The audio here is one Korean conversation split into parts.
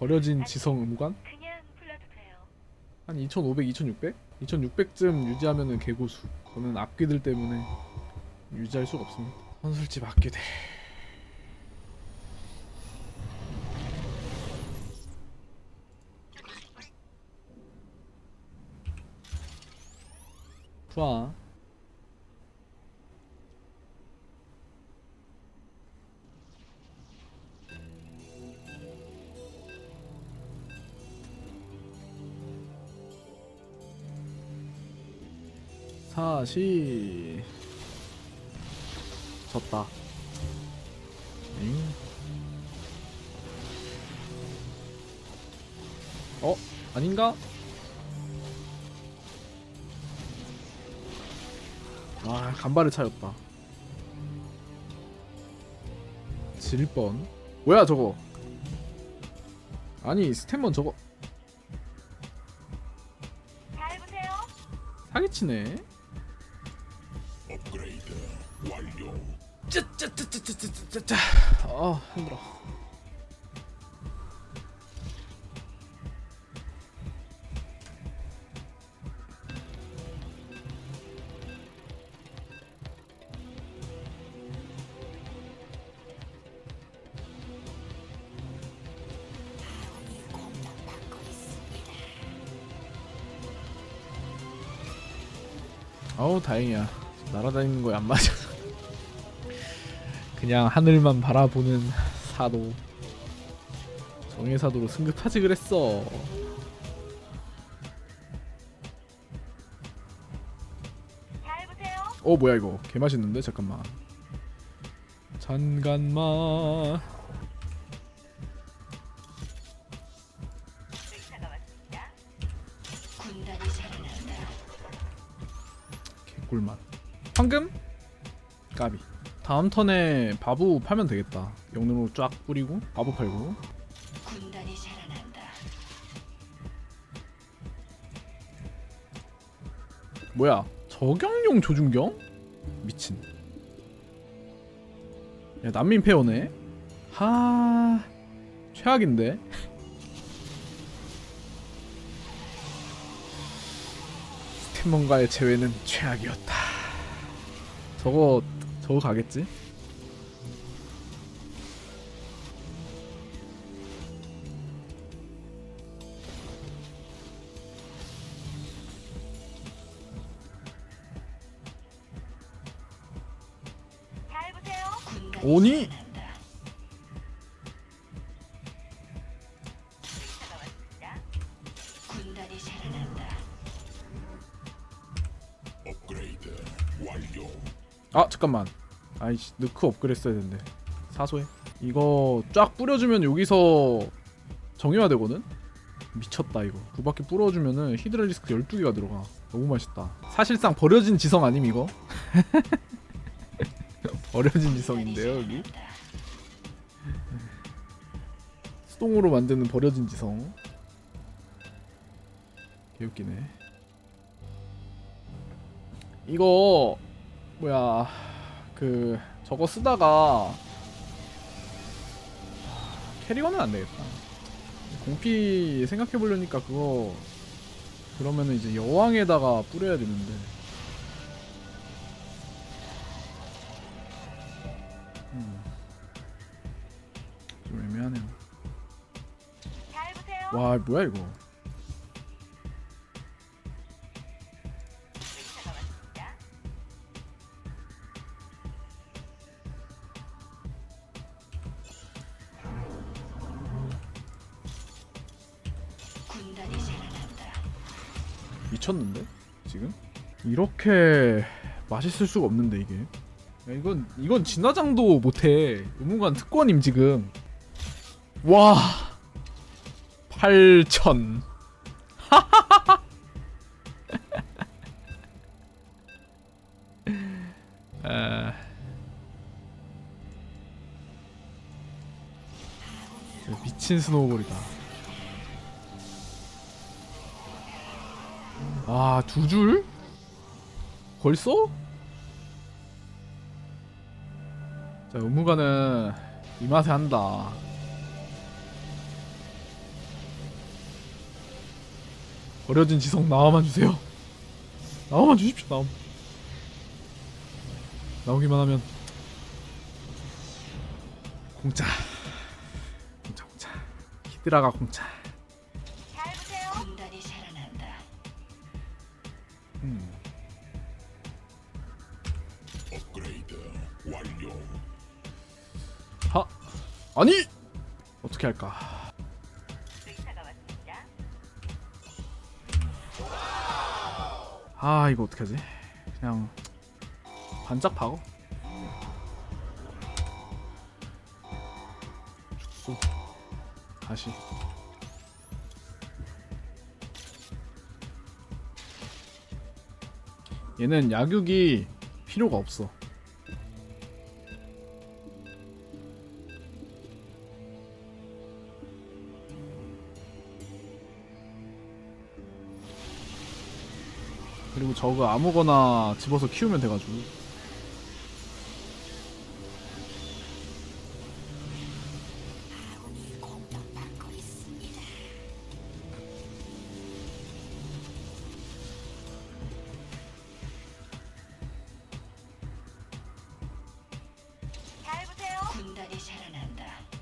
버려진 지성 의무관? 그냥 불러도 돼요. 한 2500, 2600? 2600쯤 유지하면은 개고수. 저는 악귀들 때문에 유지할 수가 없습니다. 선술집 악귀들. 좋아. 사시 졌다. 엥? 어? 아닌가? 아 간발의 차였다. 질 뻔. 뭐야 저거? 아니 스탠먼 저거 잘 보세요. 사기치네. 짜짜짜짜짜짜짜. 아 힘들어. 어우 다행이야 날아다니는 거에 안 맞아 그냥 하늘만 바라보는 사도. 정의 사도로 승급하지 그랬어. 어 뭐야 이거. 개 맛있는데? 잠깐만. 잠깐만. 개꿀맛. 황금? 까비 다음 턴에 바부 팔면 되겠다. 영능으로 쫙 뿌리고 바부 팔고. 군단이 살아난다. 뭐야? 저격용 조준경? 미친. 야 난민 페어네. 하 최악인데? 스탠먼과의 재회는 최악이었다. 저거 저거 가겠지? 오니? 아 잠깐만. 아이씨 느크 업그레이드 써야 되는데. 사소해. 이거 쫙 뿌려주면 여기서 정의화 되거든? 미쳤다 이거. 두 바퀴 뿌려주면은 히드라리스크 12개가 들어가. 너무 맛있다. 사실상 버려진 지성 아님 이거? 버려진 지성인데요 여기? 수동으로 만드는 버려진 지성. 개웃기네. 이거 뭐야 그 저거 쓰다가 캐리어는 안 되겠다. 공피 생각해 보려니까 그거 그러면은 이제 여왕에다가 뿌려야 되는데. 음. 좀 애매하네요. 와 뭐야 이거? 미쳤는데 지금? 이렇게 맛있을 수가 없는데 이게. 야, 이건 이건 진화장도 못해. 의무관 특권임 지금. 와. 8천. 에... 미친 스노우볼이다. 아, 두 줄? 벌써? 자, 의무가는 이 맛에 한다. 버려진 지성 나와만 주세요. 나와만 주십시오, 나옴. 나오기만 하면 공짜. 공짜, 공짜. 히드라가 공짜. 아니. 어떻게 할까? 아 이거 어떻게 하지? 그냥 반짝 박어. 죽소. 다시. 얘는 약육이 필요가 없어. 저거 아무거나 집어서 키우면 돼가지고.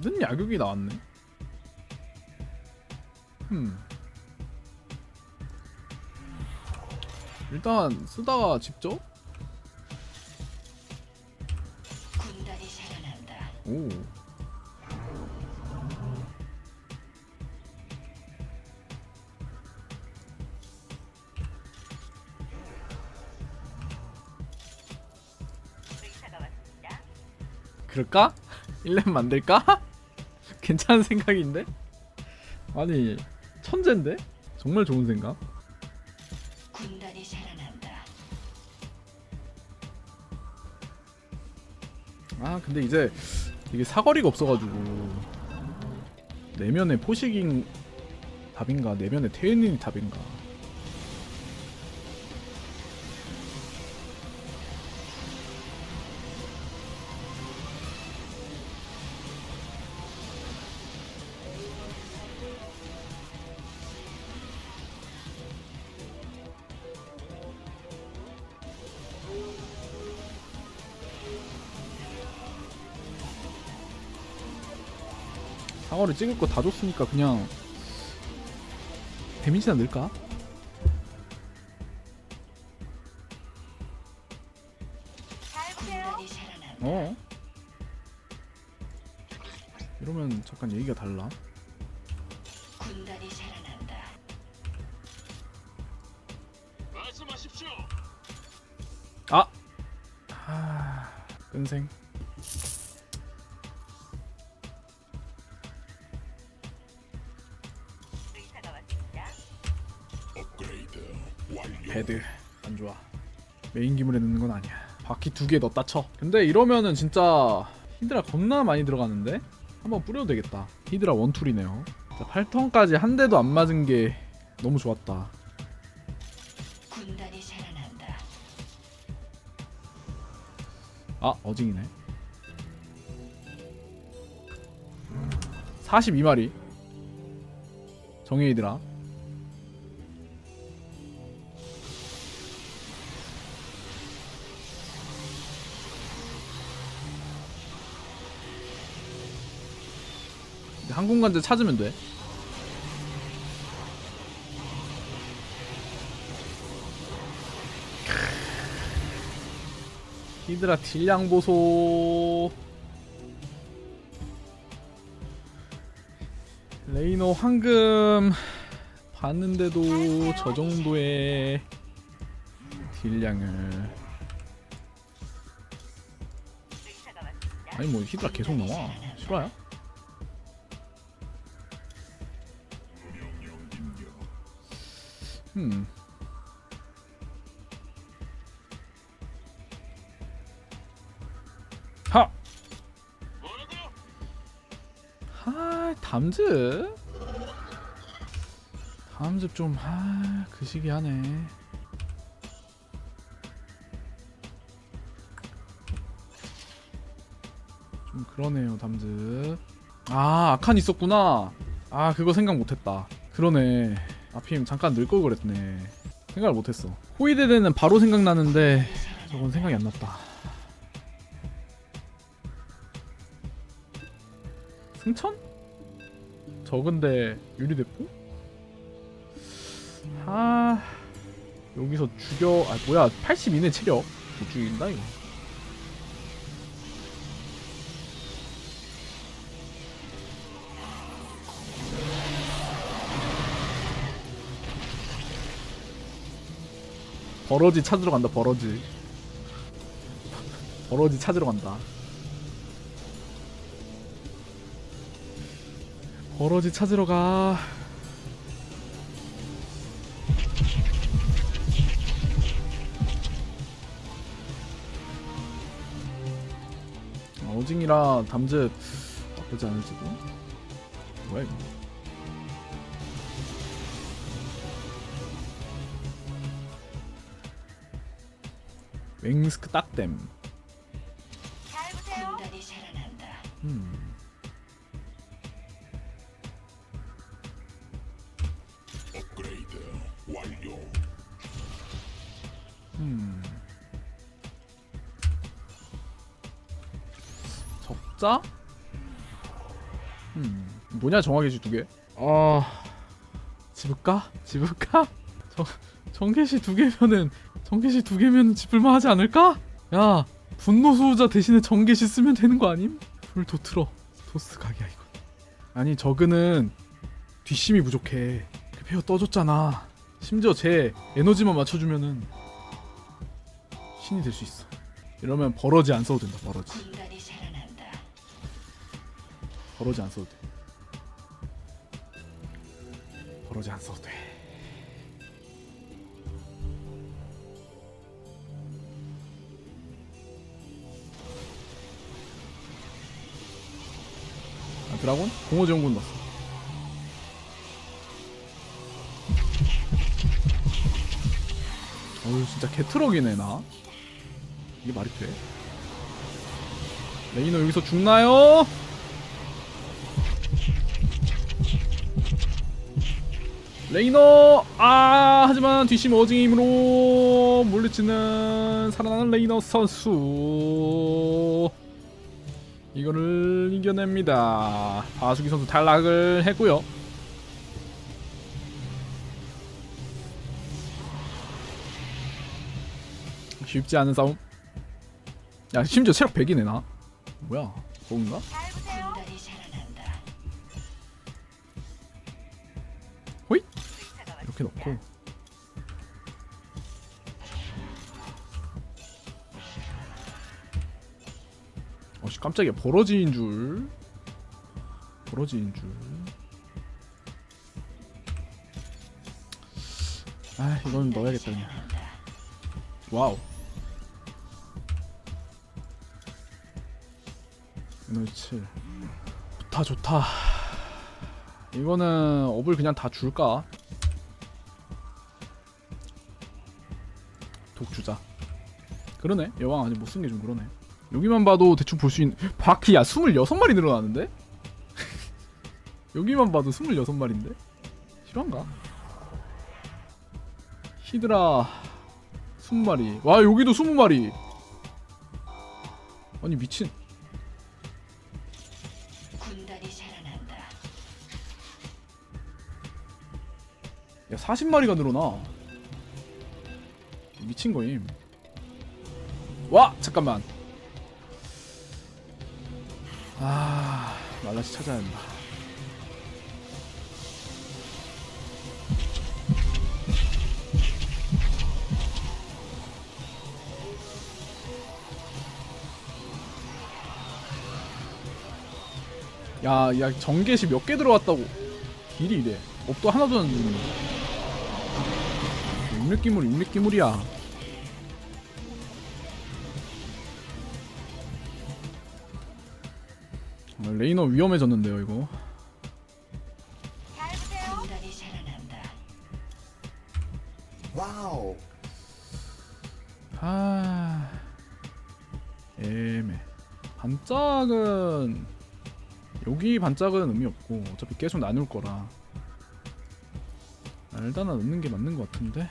는 약육이 나왔네. 음 일단 쓰다가 직접 군단이 살아난다. 오 의사가 왔습니다. 그럴까? 1렙 만들까? 괜찮은 생각인데? 아니 천재인데? 정말 좋은 생각 근데 이제 이게 사거리가 없어가지고 내면의 포식인 답인가? 내면의 태연인이 답인가 사거리 찍을 거 다 줬으니까 그냥 데미지나 넣을까? 배드 안 좋아. 메인 기물에 넣는 건 아니야. 바퀴 두 개 넣었다 쳐. 근데 이러면은 진짜 히드라 겁나 많이 들어가는데? 한번 뿌려도 되겠다. 히드라 원툴이네요. 자 8턴까지 한 대도 안 맞은 게 너무 좋았다. 군단이 살아난다. 아 어징이네. 42마리. 정예이드라 항공관제 찾으면 돼 히드라 딜량 보소 레이너 황금 봤는데도 저 정도의 딜량을. 아니 뭐 히드라 계속 나와 실화야? 음 하! 하 담즙? 담즙 좀, 하, 그 시기 하네. 좀 그러네요, 담즙. 아, 아칸 있었구나. 아, 그거 생각 못했다. 그러네. 아핌 잠깐 늘 걸 그랬네. 생각을 못했어. 호위대대는 바로 생각나는데 저건 생각이 안 났다. 승천? 적은데 유리됐고? 아 여기서 죽여 아 뭐야 80 이내 체력. 못 죽인다 이거 버러지 찾으러 간다 버러지. 버러지 찾으러 간다. 버러지 찾으러 가. 어징이랑 담즙 나쁘지 않을지도 뭐야 이거 윙스크 딱댐. 음. 완료. 음. 적자? 음. 뭐냐 정확히 두 개? 아 집을까? 집을까? 정 정계시 두 개면은 정계시 두 개면 집을만 하지 않을까? 야 분노 수호자 대신에 정계시 쓰면 되는 거 아님? 불 도트러 토스 각이야 이거. 아니 저그는 뒷심이 부족해. 그 페어 떠줬잖아. 심지어 제 에너지만 맞춰주면은 신이 될 수 있어. 이러면 버러지 안 써도 된다. 버러지. 버러지 안 써도 돼. 버러지 안 써도 돼. 드라곤? 공허 지원군 넣었어. 어휴 진짜 개트럭이네 나. 이게 말이 돼? 레이너 여기서 죽나요? 레이너 아 하지만 뒷심 어징의 힘으로 물리치는 살아나는 레이너 선수 이거를 이겨냅니다. 바수기 선수 탈락을 했고요. 쉽지 않은 싸움. 야 심지어 체력 100이네 나. 뭐야 그건가? 호잇! 이렇게. 넣고 깜짝이야 버러지인 줄 버러지인 줄 아, 이건 넣어야겠다 그냥. 와우. 에너지 7. 좋다, 좋다. 이거는 업을 그냥 다 줄까? 독 주자. 그러네. 여왕 아직 못 쓴 게 좀 그러네. 여기만 봐도 대충 볼 수 있는 바퀴 야 26마리 늘어나는데? 여기만 봐도 26마리인데? 실화인가? 히드라 20마리. 와, 여기도 20마리. 아니, 미친. 야, 40마리가 늘어나. 미친 거임. 와, 잠깐만. 아, 말라시 찾아야 한다. 야, 야, 정계시 몇 개 들어왔다고. 길이 이래. 업도 하나도 안 주는. 육맥기물, 육맥기물이야. 레이너 위험해졌는데요, 이거. 와우. 아, 애매. 반짝은 여기 반짝은 의미 없고 어차피 계속 나눌 거라. 알다나 넣는 게 맞는 것 같은데.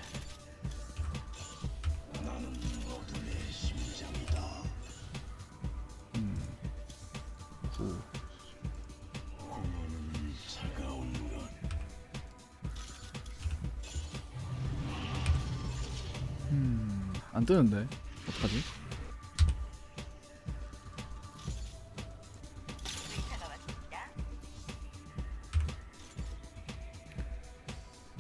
뜨는데. 어떡하지?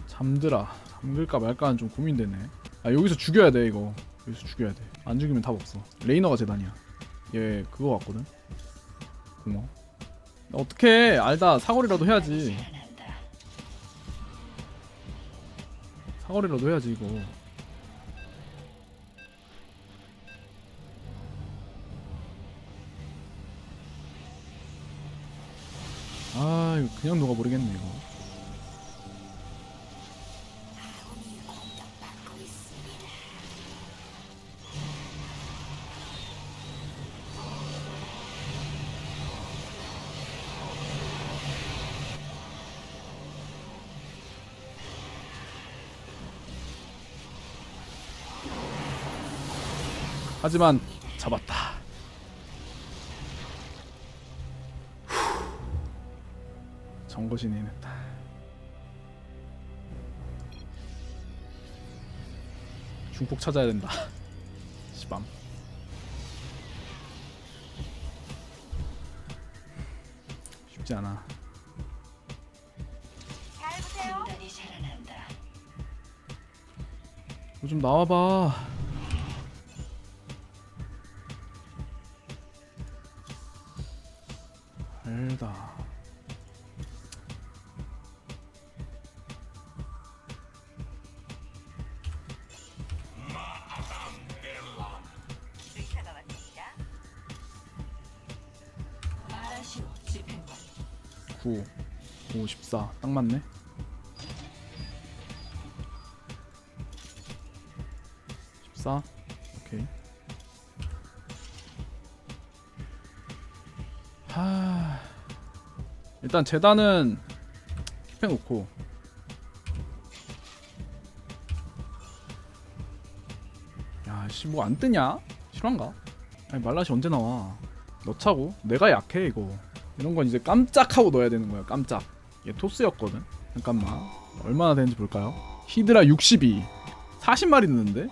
잠들아. 잠들까 말까는 좀 고민되네. 아 여기서 죽여야 돼 이거. 여기서 죽여야 돼안 죽이면 답 없어. 레이너가 재단이야. 얘 그거 같거든. 고마워. 어떻게 알다. 사거리라도 해야지. 사거리라도 해야지 이거 아 이거 그냥 녹아버리겠네 이거 하지만 잡았다. 정거신이 해냈다. 중폭 찾아야 된다. 시밤. 쉽지 않아. 잘 보세요. 군단이 살아난다. 뭐좀 나와봐. 9, 5, 14. 딱 맞네. 14. 오케이. 하. 일단 재단은 킵해 놓고 야, 씨 뭐 안 뜨냐? 실화인가? 아니 말라시 언제 나와? 넣자고? 내가 약해 이거. 이런 건 이제 깜짝하고 넣어야 되는 거야 깜짝. 얘 토스였거든. 잠깐만. 얼마나 되는지 볼까요? 히드라 62 40마리 넣는데?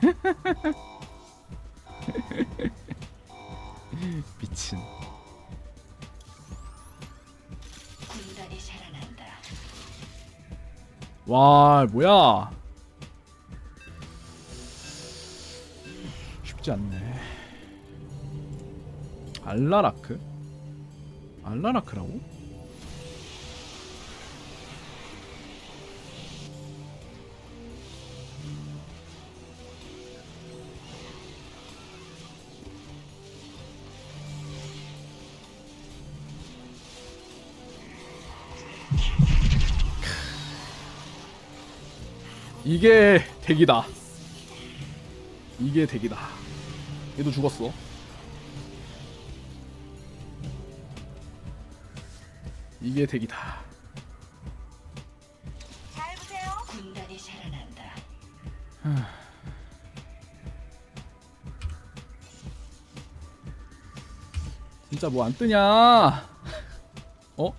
미친. 와 뭐야? 쉽지 않네. 알라라크 알라라크라고? 이게 덱이다. 이게 덱이다. 얘도 죽었어. 이게 덱이다. 잘 보세요. 군단이 살아난다. 진짜 뭐 안 뜨냐? 어?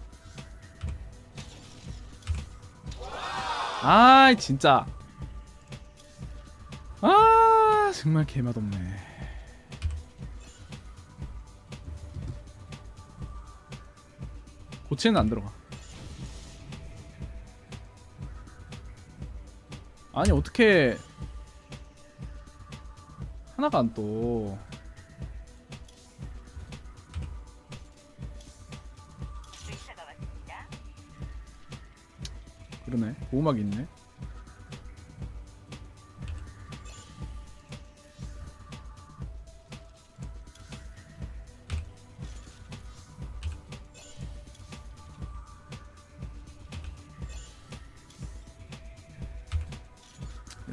아, 진짜. 아, 정말 개맛없네. 고치는 안 들어가. 아니 어떻게 하나가 안 떠? 의사가 왔습니다. 그러네 보호막이 있네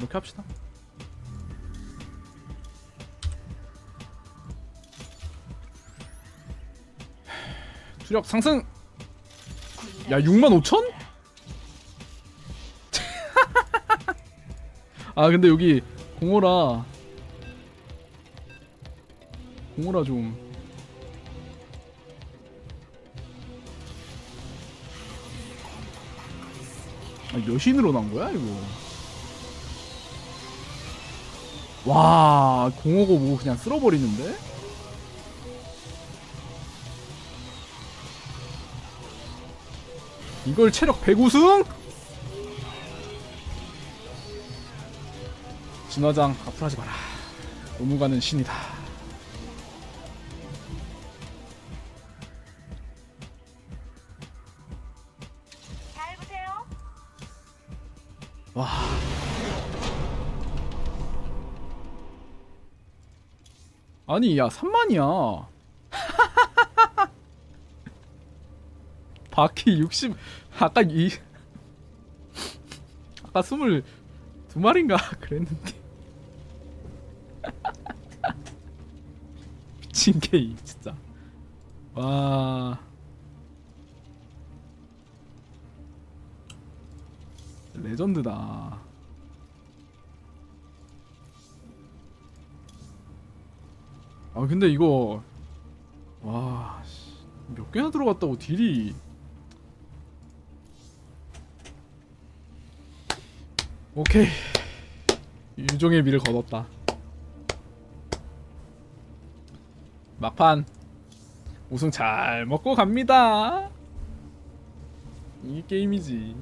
이렇게 합시다 투력 상승 야 65,000? 살아난다. 아 근데 여기 공호라 공호라 좀 아, 여신으로 난 거야 이거 와 공호고 뭐 그냥 쓸어버리는데? 이걸 체력 100우승? 진화장 앞으로 하지 마라. 의무가는 신이다 아니 야 3만이야. 바퀴 60 아까 이 아까 20두 마리인가 그랬는데. 미친 게임 진짜. 와. 레전드다 아 근데 이거 와 몇 개나 들어갔다고 딜이. 오케이. 유종의 미를 거뒀다. 막판. 우승 잘 먹고 갑니다. 이 게임이지